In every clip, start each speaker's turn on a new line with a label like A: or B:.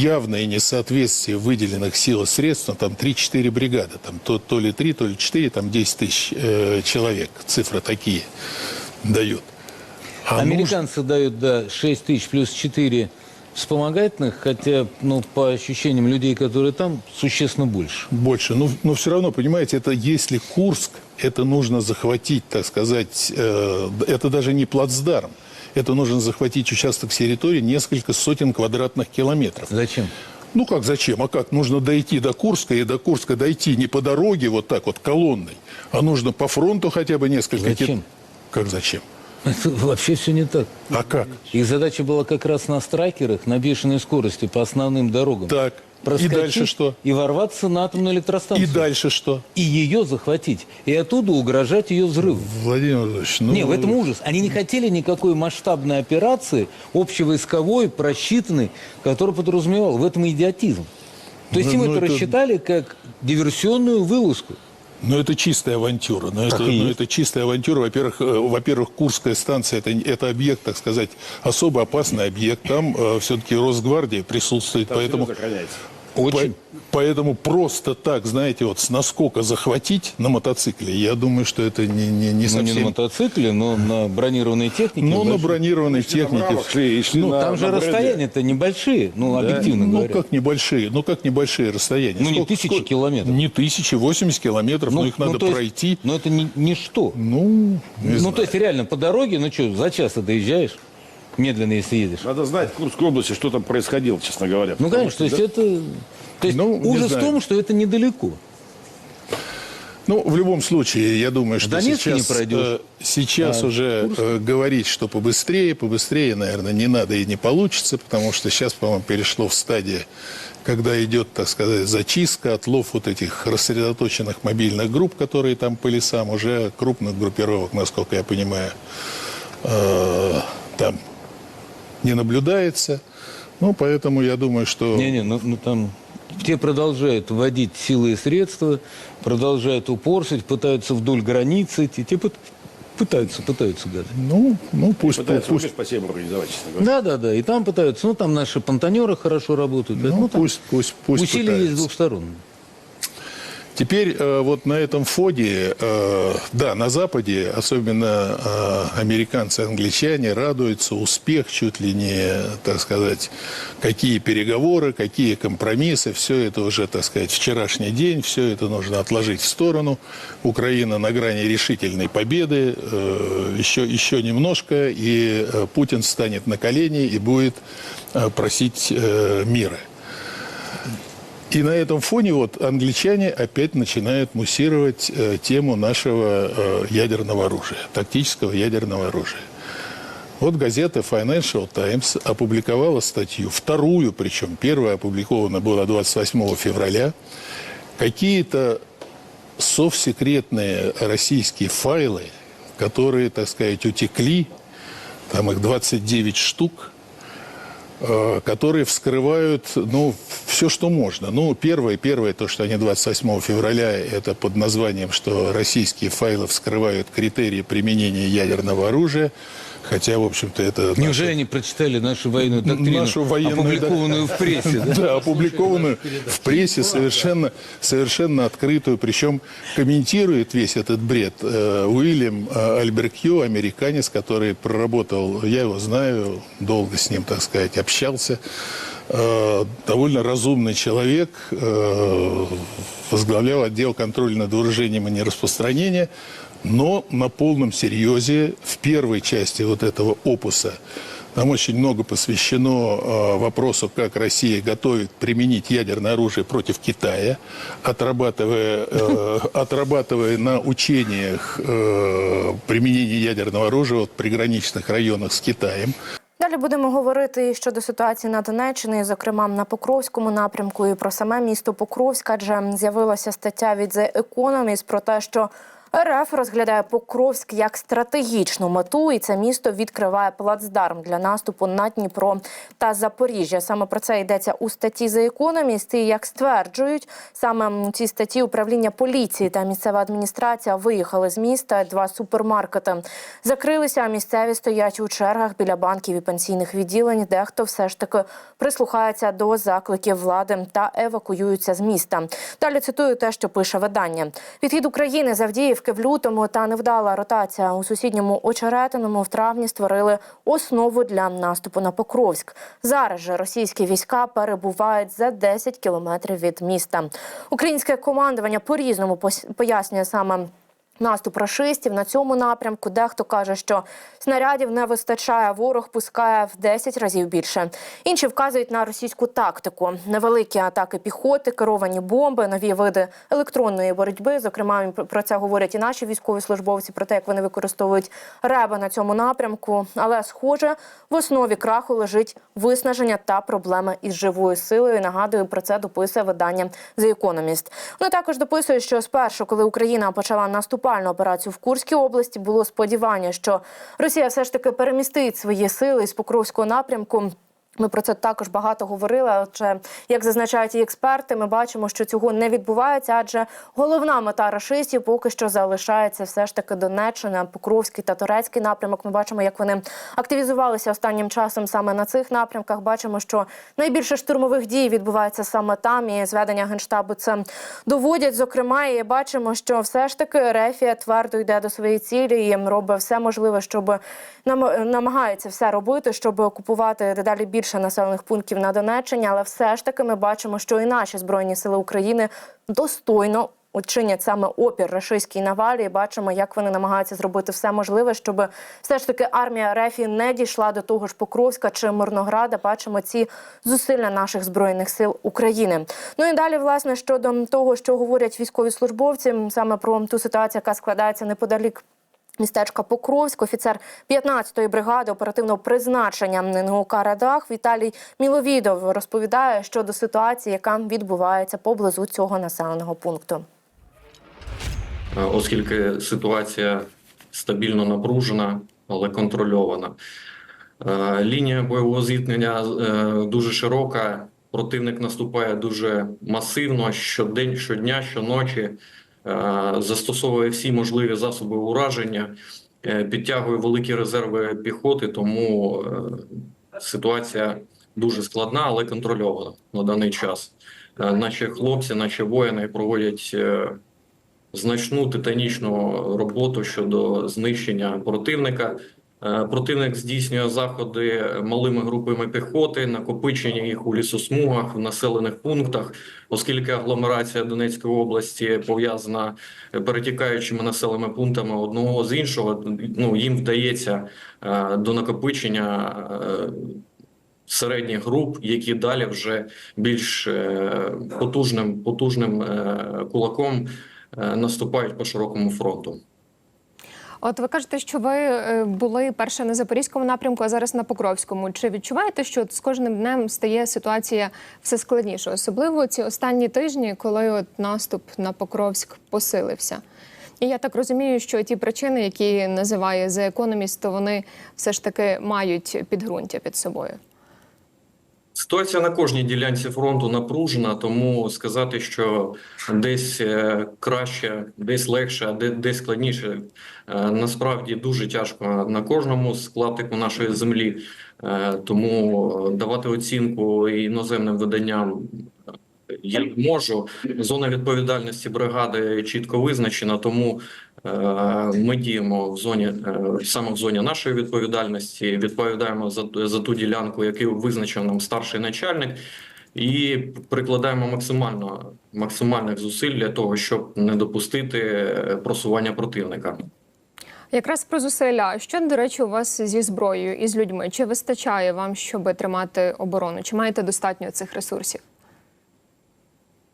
A: явное несоответствие выделенных сил и средств, ну, там 3-4 бригады, там то, то ли 3, то ли 4, там 10 тысяч э, человек, цифры такие дают. А нужно-
B: Американцы дают, да, 6 тысяч плюс 4 вспомогательных, хотя, ну, по ощущениям людей, которые там, существенно больше.
A: Больше. Ну, но все равно, понимаете, это если Курск, это нужно захватить, так сказать, э, это даже не плацдарм. Это нужно захватить участок территории несколько сотен квадратных километров.
B: Зачем?
A: Ну как зачем? А как? Нужно дойти до Курска и до Курска дойти не по дороге вот так вот колонной, а нужно по фронту хотя бы несколько
B: Зачем?
A: Как зачем?
B: Это вообще все не так.
A: А как?
B: Их задача была как раз на страйкерах, на бешеной скорости по основным дорогам.
A: Так. И
B: Проскочить
A: дальше что?
B: И ворваться на атомную
A: И
B: электростанцию.
A: дальше что?
B: И ее захватить. И оттуда угрожать ее взрыву.
A: Владимир Владимирович, ну...
B: Не, в этом ужас. Они не хотели никакой масштабной операции, общевойсковой, просчитанной, которая подразумевала. В этом идиотизм. То есть
A: Ну,
B: им
A: ну,
B: это
A: это-
B: рассчитали как диверсионную вылазку.
A: Ну, это чистая авантюра. Но это,
B: и
A: ну,
B: есть.
A: это чистая авантюра. Во-первых, э, во-первых, Курская станция это, это объект, так сказать, особо опасный объект. Там все-таки Росгвардия присутствует, поэтому.
B: Очень.
A: По- Поэтому просто так, знаете, вот с наскока захватить на мотоцикле, я думаю, что это не, не, не
B: Ну, не на
A: совсем...
B: мотоцикле, но на бронированной технике.
A: Ну, на бронированной технике.
C: шли, шли
A: Ну,
C: на-
B: Там же
C: на
B: расстояния-то небольшие, ну, объективно
A: ну,
B: говоря.
A: как небольшие, ну, как небольшие расстояния.
B: Ну, не тысячи километров.
A: Не тысячи, 80 километров, но их надо
B: то есть-
A: пройти.
B: Но это ни- ничто.
A: Ну, не
B: ну,
A: знаю.
B: то есть реально по дороге, ну что, за час ты доезжаешь, медленно, если едешь.
C: Надо знать в Курской области, что там происходило, честно говоря.
B: Ну, конечно, то
C: что,
B: есть
C: да,
B: это... То есть
A: Ну,
B: ужас в том, что это недалеко.
A: Ну, в любом случае, я думаю, что
B: Донецке
A: сейчас,
B: не пройдешь.
A: э, сейчас
B: А,
A: уже э, говорить, что побыстрее, побыстрее, наверное, не надо и не получится, потому что сейчас, по-моему, перешло в стадию, когда идет, так сказать, зачистка, отлов вот этих рассредоточенных мобильных групп, которые там по лесам, уже крупных группировок, насколько я понимаю, э, там не наблюдается. Ну, поэтому я думаю, что...
B: Не-не, ну, ну там те продолжают вводить силы и средства, продолжают упорствовать, пытаются вдоль границы идти. Те пыт- пытаются, пытаются, гады.
A: Ну, ну пусть,
C: Пытаются
A: пусть,
C: по всем организовать, честно говоря.
B: Да, да, да. И там пытаются. Ну, там наши понтонеры хорошо работают.
A: ну,
B: ну, там
A: пусть, пусть, пусть
B: усилия
A: пытаются.
B: есть с двух сторон.
A: Теперь э, вот на этом фоне, э, да, на Западе, особенно э, американцы, англичане радуются успех, чуть ли не, так сказать, какие переговоры, какие компромиссы, все это уже, так сказать, вчерашний день, все это нужно отложить в сторону. Украина на грани решительной победы, еще, еще немножко, и Путин встанет на колени и будет просить мира. И на этом фоне вот англичане опять начинают муссировать э, тему нашего э, ядерного оружия, тактического ядерного оружия. Вот газета Financial Times опубликовала статью, вторую причем, первая опубликована была 28 февраля. Какие-то совсекретные российские файлы, которые, так сказать, утекли, там их 29 штук, э, которые вскрывают, ну, все, что можно. Ну, первое, первое, то, что они 28 февраля, это под названием, что российские файлы вскрывают критерии применения ядерного оружия, хотя, в общем-то, это...
B: Неужели они прочитали нашу военную доктрину,
A: Нашу военную,
B: опубликованную в прессе? Да?
A: Да, опубликованную в прессе совершенно, совершенно открытую. Причем комментирует весь этот бред э, Уильям э, Альберт Хью, американец, который проработал, я его знаю, долго с ним, так сказать, общался. Э, довольно разумный человек, э, возглавлял отдел контроля над вооружением и нераспространения, но на полном серьезе в первой части вот этого опуса там очень много посвящено э, вопросу, как Россия готовит применить ядерное оружие против Китая, отрабатывая, э, отрабатывая на учениях э, применение ядерного оружия в приграничных районах з Китаєм.
D: Далі будемо говорити щодо ситуації на Донеччині, зокрема на Покровському напрямку, і про саме місто Покровськ, адже з'явилася стаття від The Economist про те, що РФ розглядає Покровськ як стратегічну мету, і це місто відкриває плацдарм для наступу на Дніпро та Запоріжжя. Саме про це йдеться у статті The Economist. І як стверджують, саме в цій статті управління поліції та місцева адміністрація виїхали з міста. Два супермаркети закрилися. а Місцеві стоять у чергах біля банків і пенсійних відділень. Дехто все ж таки прислухається до закликів влади та евакуюються з міста. Далі цитую те, що пише видання. Відхід України з Авдіївки в лютому та невдала ротація у сусідньому Очеретиному в травні створили основу для наступу на Покровськ. Зараз же російські війська перебувають за 10 кілометрів від міста. Українське командування по різному пояснює саме. Наступ рашистів на цьому напрямку. Дехто каже, що снарядів не вистачає. Ворог пускає в 10 разів більше. Інші вказують на російську тактику: невеликі атаки піхоти, керовані бомби, нові види електронної боротьби. Зокрема, про це говорять і наші військові службовці, про те, як вони використовують реби на цьому напрямку. Але, схоже, в основі краху лежить виснаження та проблеми із живою силою. Нагадую, про це дописує видання The Economist. Вони також дописують, що спершу, коли Україна почала наступати наступальну операцію в Курській області було сподівання, що Росія все ж таки перемістить свої сили з Покровського напрямку. Ми про це також багато говорили. Адже як зазначають і експерти, ми бачимо, що цього не відбувається, адже головна мета рашистів поки що залишається все ж таки Донеччина, Покровський та Турецький напрямок. Ми бачимо, як вони активізувалися останнім часом саме на цих напрямках. Бачимо, що найбільше штурмових дій відбувається саме там. І зведення генштабу це доводять. Зокрема, і бачимо, що все ж таки Рефія твердо йде до своєї цілі і робить все можливе, щоб намагається все робити, щоб окупувати дедалі більше більше населених пунктів на Донеччині, але все ж таки ми бачимо, що і наші збройні сили України достойно. Чинять саме опір рашистській навалі. І Бачимо, як вони намагаються зробити все можливе, щоб все ж таки армія Рефі не дійшла до того ж Покровська чи Мирнограда. Бачимо ці зусилля наших збройних сил України. Ну і далі, власне, щодо того, що говорять військові службовці, саме про ту ситуацію, яка складається неподалік Містечка Покровськ, офіцер 15-ї бригади оперативного призначення НГУК Радах Віталій Міловідов розповідає щодо ситуації, яка відбувається поблизу цього населеного пункту.
E: Е, Оскільки ситуація стабільно напружена, але контрольована. Е, Лінія бойового зіткнення е, дуже широка. Противник наступає дуже масивно щодень, щодня, щоночі. Е, застосовує всі можливі засоби ураження, е, підтягує великі резерви піхоти, тому е, ситуація дуже складна, але контрольована на даний час. Наші хлопці, наші воїни проводять значну титанічну роботу щодо знищення противника. Е, противник здійснює заходи малими групами піхоти, накопичення їх у лісосмугах в населених пунктах, оскільки агломерація Донецької області пов'язана перетікаючими населеними пунктами одного з іншого. Ну їм вдається е, до накопичення. Е, середніх груп, які далі вже більш потужним потужним кулаком наступають по широкому фронту.
F: От ви кажете, що ви е, були перше на запорізькому напрямку, а зараз на Покровському. Чи відчуваєте, що з кожним днем стає ситуація все складніше, особливо ці останні тижні, коли от наступ на Покровськ посилився? І я так розумію, що ті причини, які називає The Economist, то вони все ж таки мають підґрунтя під собою.
E: Ситуація на кожній ділянці фронту напружена, тому сказати, що десь е, краще, десь легше, а десь складніше, е, насправді дуже тяжко на кожному складику нашої землі. Е, тому давати оцінку іноземним виданням я не можу. Зона відповідальності бригади чітко визначена, тому Е, ми діємо в зоні е, саме в зоні нашої відповідальності. Відповідаємо за за ту ділянку, яку визначив нам старший начальник, і прикладаємо максимально максимальних зусиль для того, щоб не допустити е, просування противника.
F: Якраз про зусилля. Що до речі, у вас зі зброєю і з людьми? Чи вистачає вам, щоб тримати оборону? Чи маєте достатньо цих ресурсів?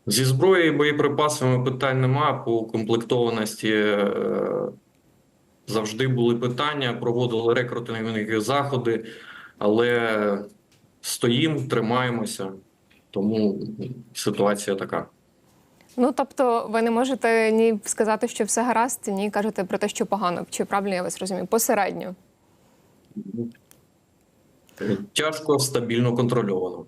E: Зі зброєю і боєприпасами питань нема по комплектованості. Е, завжди були питання, проводили рекрутингові заходи, але стоїмо, тримаємося, тому ситуація така.
F: Ну тобто, ви не можете ні сказати, що все гаразд, ні кажете про те, що погано. Чи правильно я вас розумію? Посередньо.
E: Тяжко, стабільно контрольовано.